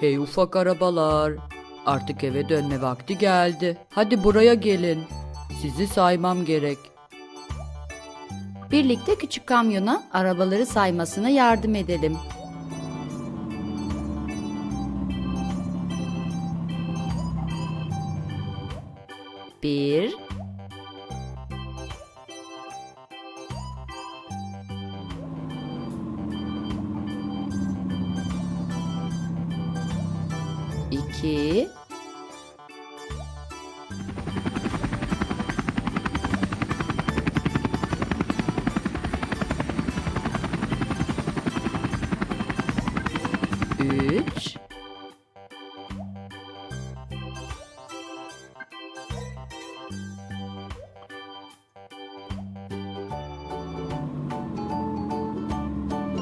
Hey ufak arabalar. Artık eve dönme vakti geldi. Hadi buraya gelin. Sizi saymam gerek. Birlikte küçük kamyona arabaları saymasına yardım edelim. Bir, iki, üç,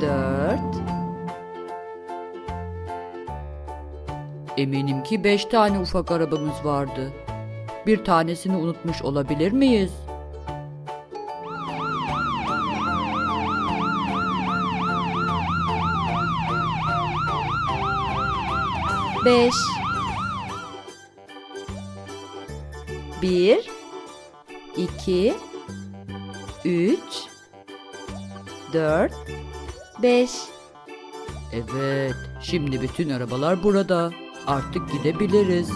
dört, Eminim ki beş tane ufak arabamız vardı. Bir tanesini unutmuş olabilir miyiz? beş, bir, iki, üç, dört, beş. Evet, şimdi bütün arabalar burada. Artık gidebiliriz.